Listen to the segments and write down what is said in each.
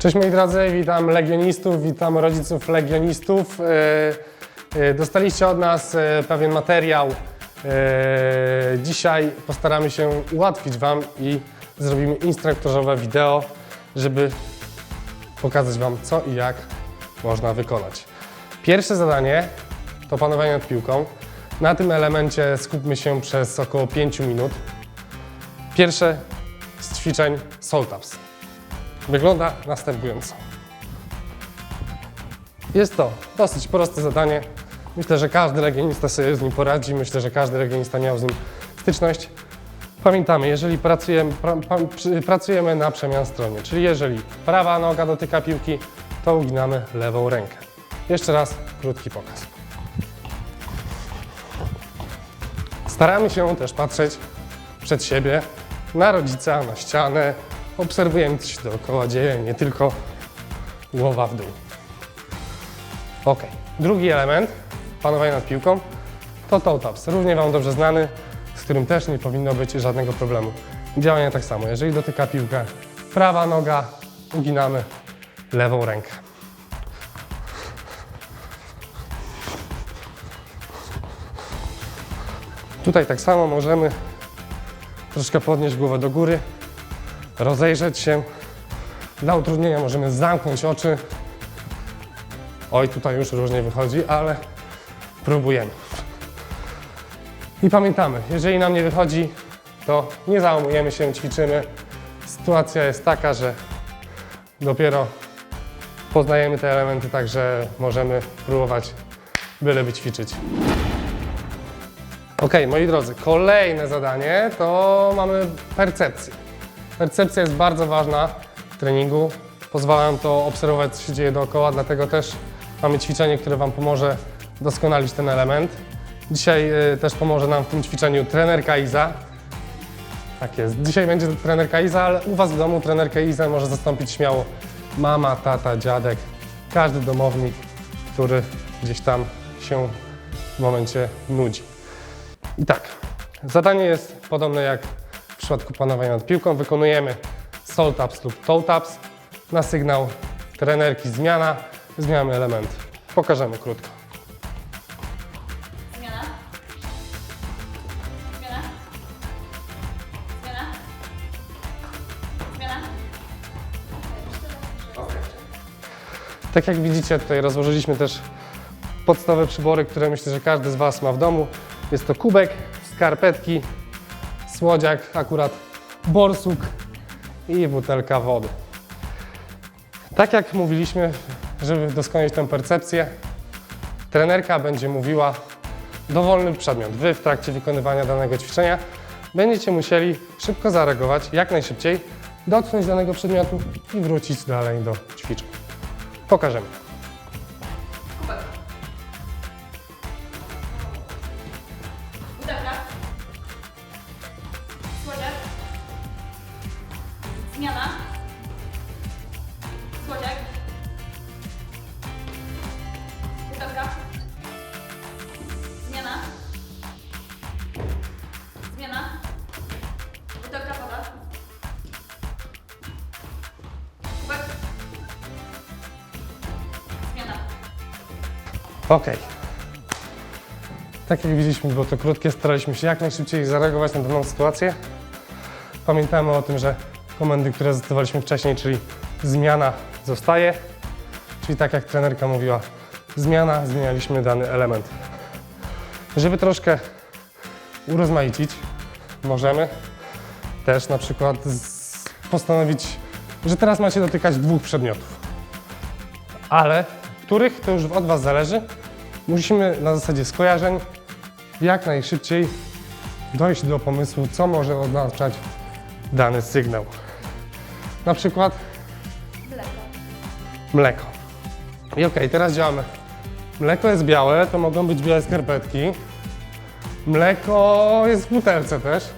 Cześć moi drodzy, witam legionistów, witam rodziców legionistów. E, e, Dostaliście od nas e, pewien materiał. Dzisiaj postaramy się ułatwić Wam i zrobimy instruktażowe wideo, żeby pokazać Wam co i jak można wykonać. Pierwsze zadanie to panowanie nad piłką. Na tym elemencie skupmy się przez około 5 minut. Pierwsze z ćwiczeń soul taps. Wygląda następująco. Jest to dosyć proste zadanie. Myślę, że każdy legionista sobie z nim poradzi. Myślę, że każdy legionista miał z nim styczność. Pamiętamy, jeżeli pracujemy, pra, pracujemy na przemian stronie, czyli jeżeli prawa noga dotyka piłki, to uginamy lewą rękę. Jeszcze raz krótki pokaz. Staramy się też patrzeć przed siebie, na rodzica, na ścianę. Obserwujemy, co się dookoła dzieje, nie tylko głowa w dół. Ok. Drugi element panowania nad piłką to toe taps. Równie Wam dobrze znany, z którym też nie powinno być żadnego problemu. Działanie tak samo. Jeżeli dotyka piłkę prawa noga, uginamy lewą rękę. Tutaj tak samo możemy troszkę podnieść głowę do góry, rozejrzeć się. Dla utrudnienia możemy zamknąć oczy. Oj, tutaj już różnie wychodzi, ale próbujemy. I pamiętamy, jeżeli nam nie wychodzi, to nie załamujemy się, ćwiczymy. Sytuacja jest taka, że dopiero poznajemy te elementy, także możemy próbować byleby ćwiczyć. Ok, moi drodzy, kolejne zadanie to mamy percepcję. Percepcja jest bardzo ważna w treningu. Pozwala nam to obserwować, co się dzieje dookoła, dlatego też mamy ćwiczenie, które Wam pomoże doskonalić ten element. Dzisiaj y, też pomoże nam w tym ćwiczeniu trenerka Iza. Tak jest. Dzisiaj będzie trenerka Iza, ale u Was w domu trenerkę Izę może zastąpić śmiało mama, tata, dziadek, każdy domownik, który gdzieś tam się w momencie nudzi. I tak, zadanie jest podobne jak przypadku panowania nad piłką. Wykonujemy soul taps lub toe taps. Na sygnał trenerki zmiana, zmieniamy element. Pokażemy krótko. Zmiana. Zmiana. Zmiana. Zmiana. Tak jak widzicie, tutaj rozłożyliśmy też podstawowe przybory, które myślę, że każdy z Was ma w domu. Jest to kubek, skarpetki, słodziak, akurat borsuk i butelka wody. Tak jak mówiliśmy, żeby doskonalić tę percepcję, trenerka będzie mówiła dowolny przedmiot. Wy w trakcie wykonywania danego ćwiczenia będziecie musieli szybko zareagować, jak najszybciej, dotknąć danego przedmiotu i wrócić dalej do ćwiczeń. Pokażemy. Ok. Tak jak widzieliśmy, było to krótkie, staraliśmy się jak najszybciej zareagować na daną sytuację. Pamiętamy o tym, że komendy, które zastosowaliśmy wcześniej, czyli zmiana zostaje, czyli tak jak trenerka mówiła, zmiana, zmienialiśmy dany element. Żeby troszkę urozmaicić, możemy też na przykład postanowić, że teraz macie dotykać dwóch przedmiotów ale których to już od Was zależy. Musimy na zasadzie skojarzeń jak najszybciej dojść do pomysłu, co może oznaczać dany sygnał. Na przykład Mleko. mleko. I okej, teraz działamy. Mleko jest białe, to mogą być białe skarpetki. Mleko jest w butelce też.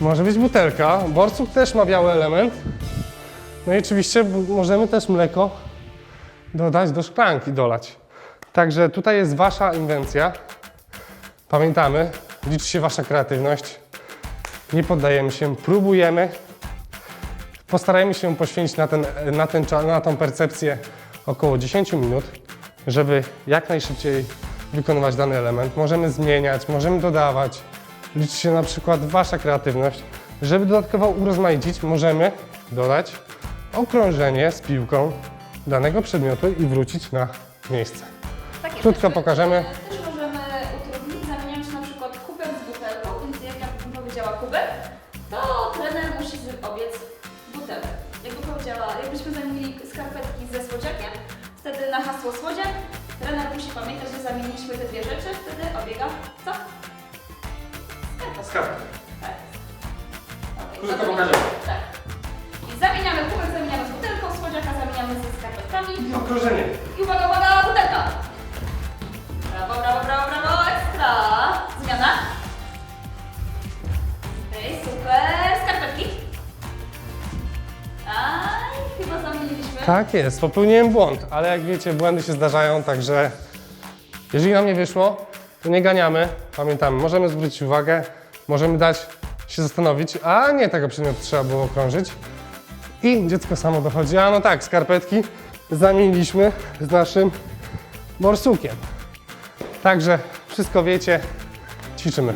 Może być butelka. Borsuk też ma biały element. No i oczywiście możemy też mleko dodać do szklanki, dolać. Także tutaj jest Wasza inwencja. Pamiętamy, liczy się Wasza kreatywność. Nie poddajemy się, próbujemy. Postarajmy się poświęcić na, ten, na, ten, na tą percepcję około 10 minut, żeby jak najszybciej wykonywać dany element. Możemy zmieniać, możemy dodawać. Liczy się na przykład Wasza kreatywność. Żeby dodatkowo urozmaicić, możemy dodać okrążenie z piłką danego przedmiotu i wrócić na miejsce. Tak jest. Krótko Też- pokażemy. Też możemy utrudnić, zamieniając na przykład kubek z butelką, więc jak ja bym powiedziała kubek, to trener musi obiec butelkę. Jakby powiedziała, jakbyśmy zamienili skarpetki ze słodziakiem, wtedy na hasło słodziak, trener musi pamiętać, że zamieniliśmy te dwie rzeczy, wtedy obiega co? Skarpetkę. Tak. Okay. Krótko pokażemy. Tak. I zamieniamy kubek, zamieniamy Tak jest, popełniłem błąd, ale jak wiecie, błędy się zdarzają, także jeżeli nam nie wyszło, to nie ganiamy. Pamiętamy, możemy zwrócić uwagę, możemy dać się zastanowić, a nie tego przedmiotu trzeba było okrążyć. I dziecko samo dochodzi, a no tak, skarpetki zamieniliśmy z naszym borsukiem. Także wszystko wiecie, ćwiczymy.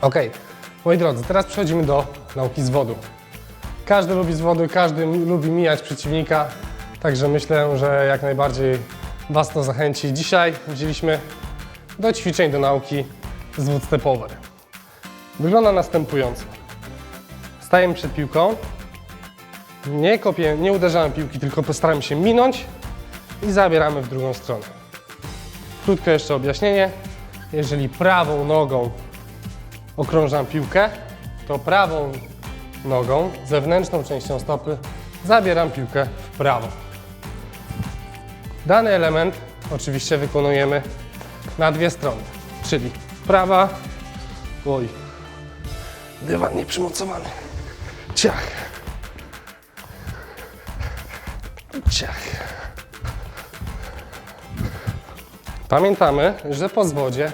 Ok, moi drodzy, teraz przechodzimy do nauki z wodu. Każdy lubi z wody, każdy lubi mijać przeciwnika, także myślę, że jak najbardziej Was to zachęci. Dzisiaj wzięliśmy do ćwiczeń, do nauki z wód. Wygląda następująco. Stajemy przed piłką, nie kopię, nie uderzamy piłki, tylko postaramy się minąć i zabieramy w drugą stronę. Krótko jeszcze objaśnienie. Jeżeli prawą nogą okrążam piłkę, to prawą nogą, zewnętrzną częścią stopy, zabieram piłkę w prawo. Dany element oczywiście wykonujemy na dwie strony, czyli prawa, oj, dywan nieprzymocowany, ciach, ciach. Pamiętamy, że po zwodzie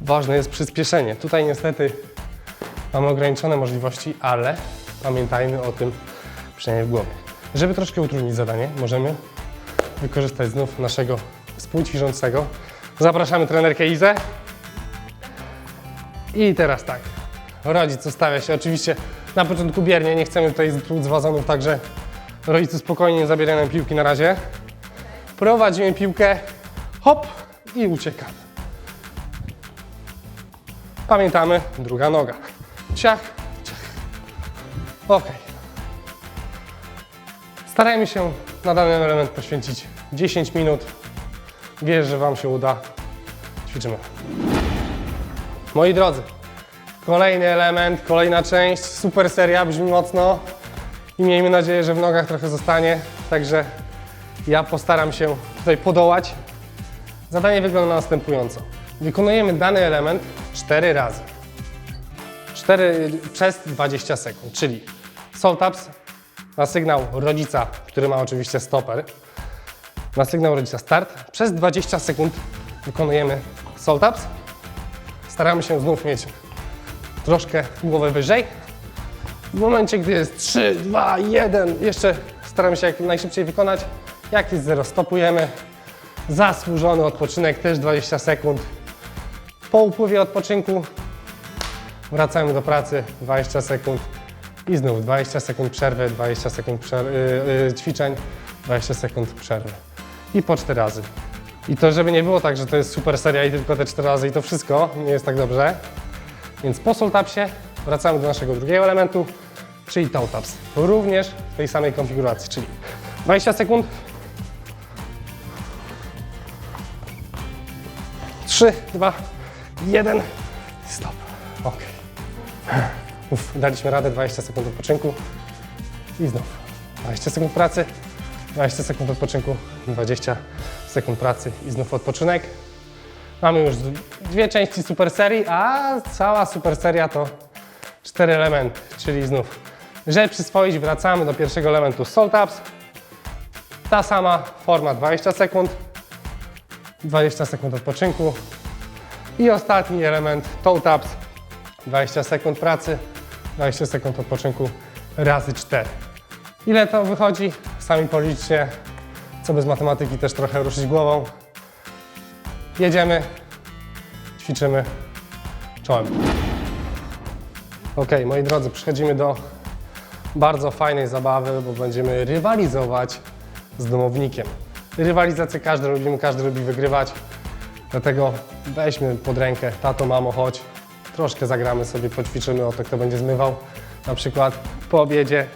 ważne jest przyspieszenie. Tutaj niestety Mamy ograniczone możliwości, ale pamiętajmy o tym przynajmniej w głowie. Żeby troszkę utrudnić zadanie, możemy wykorzystać znów naszego współćwiczącego. Zapraszamy trenerkę Izę. I teraz tak. Rodzic ustawia się oczywiście na początku biernie, nie chcemy tutaj z wazonów, także rodzice spokojnie nie zabierają piłki na razie. Prowadzimy piłkę, hop i uciekamy. Pamiętamy, druga noga. Ciach, ciach. Ok. Starajmy się na dany element poświęcić 10 minut. Wierzę, że Wam się uda. Ćwiczymy. Moi drodzy, kolejny element, kolejna część. Super seria, brzmi mocno. I miejmy nadzieję, że w nogach trochę zostanie. Także ja postaram się tutaj podołać. Zadanie wygląda następująco. Wykonujemy dany element 4 razy. 4 przez 20 sekund, czyli soul taps na sygnał rodzica, który ma oczywiście stoper, na sygnał rodzica start. Przez 20 sekund wykonujemy soul taps. Staramy się znów mieć troszkę głowę wyżej. W momencie, gdy jest 3, 2, 1, jeszcze staramy się jak najszybciej wykonać. Jak jest 0, stopujemy. Zasłużony odpoczynek, też 20 sekund. Po upływie odpoczynku Wracamy do pracy, 20 sekund i znów 20 sekund przerwy, 20 sekund przer- y, y, ćwiczeń, 20 sekund przerwy. I po 4 razy. I to, żeby nie było tak, że to jest super seria i tylko te 4 razy i to wszystko, nie jest tak dobrze. Więc po soul tapsie wracamy do naszego drugiego elementu, czyli toe taps. Również w tej samej konfiguracji, czyli 20 sekund. 3, 2, 1, stop. Ok. Uf, daliśmy radę, 20 sekund odpoczynku i znów 20 sekund pracy, 20 sekund odpoczynku, 20 sekund pracy i znów odpoczynek. Mamy już dwie części super serii, a cała super seria to cztery elementy, czyli znów, żeby przyswoić, wracamy do pierwszego elementu soul taps. Ta sama forma 20 sekund, 20 sekund odpoczynku i ostatni element toe taps 20 sekund pracy, 20 sekund odpoczynku razy 4. Ile to wychodzi? Sami policzcie. Co bez matematyki też trochę ruszyć głową. Jedziemy, ćwiczymy czołem. Ok, moi drodzy, przechodzimy do bardzo fajnej zabawy, bo będziemy rywalizować z domownikiem. Rywalizację każdy lubimy, każdy lubi wygrywać. Dlatego weźmy pod rękę, tato, mamo, chodź. Troszkę zagramy sobie, poćwiczymy o to, kto będzie zmywał. Na przykład po obiedzie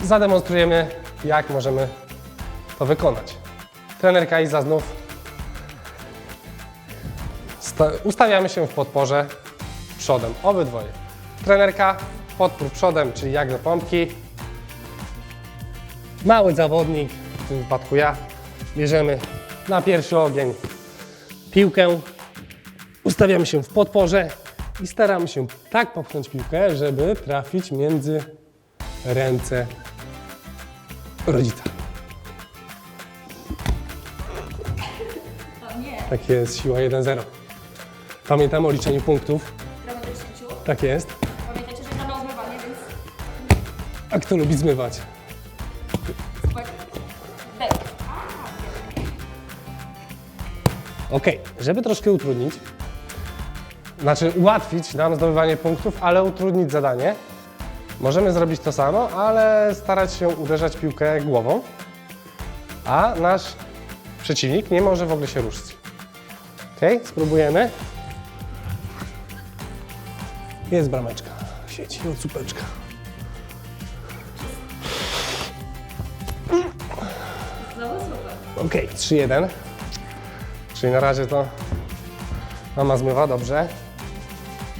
zademonstrujemy, jak możemy to wykonać. Trenerka Iza znów. Sta- ustawiamy się w podporze przodem, obydwoje. Trenerka, podpór przodem, czyli jak do pompki. Mały zawodnik, w tym wypadku ja, bierzemy na pierwszy ogień piłkę, ustawiamy się w podporze i staramy się tak popchnąć piłkę, żeby trafić między ręce rodzica. Tak jest, siła 1-0. Pamiętamy o liczeniu punktów. gramy do 10. Tak jest. Pamiętajcie, że zmywanie, więc A kto lubi zmywać? Ok, żeby troszkę utrudnić, znaczy ułatwić nam zdobywanie punktów, ale utrudnić zadanie, możemy zrobić to samo, ale starać się uderzać piłkę głową, a nasz przeciwnik nie może w ogóle się ruszyć. Ok, spróbujemy. Jest brameczka, sieci od słupeczka. Znowu super. Ok, 3-1. Czyli na razie to mama zmywa, dobrze.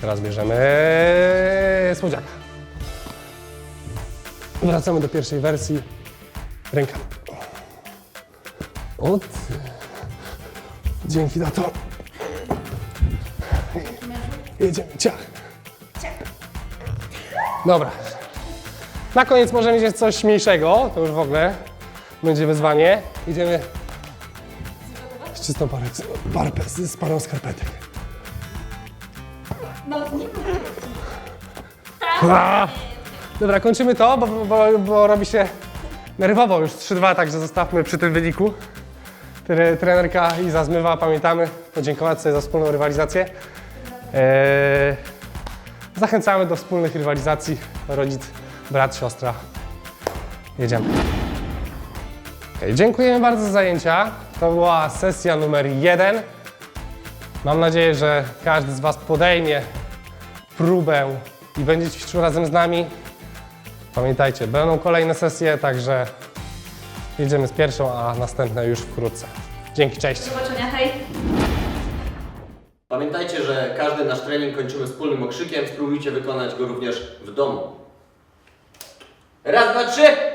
Teraz bierzemy słodziaka. Wracamy do pierwszej wersji rękami. Od. Dzięki za to. Jedziemy, ciach. Dobra. Na koniec możemy mieć coś mniejszego, to już w ogóle będzie wyzwanie. Idziemy z czystą parę, parę, z parą skarpetek. Dobra, kończymy to, bo, bo, bo robi się nerwowo już 3-2, także zostawmy przy tym wyniku. Tre- Trenerka Iza zmywa, pamiętamy, podziękować sobie za wspólną rywalizację. Eee, zachęcamy do wspólnych rywalizacji, rodzic, brat, siostra. Jedziemy. Okej, dziękujemy bardzo za zajęcia. To była sesja numer jeden. Mam nadzieję, że każdy z Was podejmie próbę i będzie ćwiczył razem z nami. Pamiętajcie, będą kolejne sesje, także jedziemy z pierwszą, a następne już wkrótce. Dzięki, cześć. Do zobaczenia, hej. Pamiętajcie, że każdy nasz trening kończymy wspólnym okrzykiem. Spróbujcie wykonać go również w domu. Raz, dwa, trzy!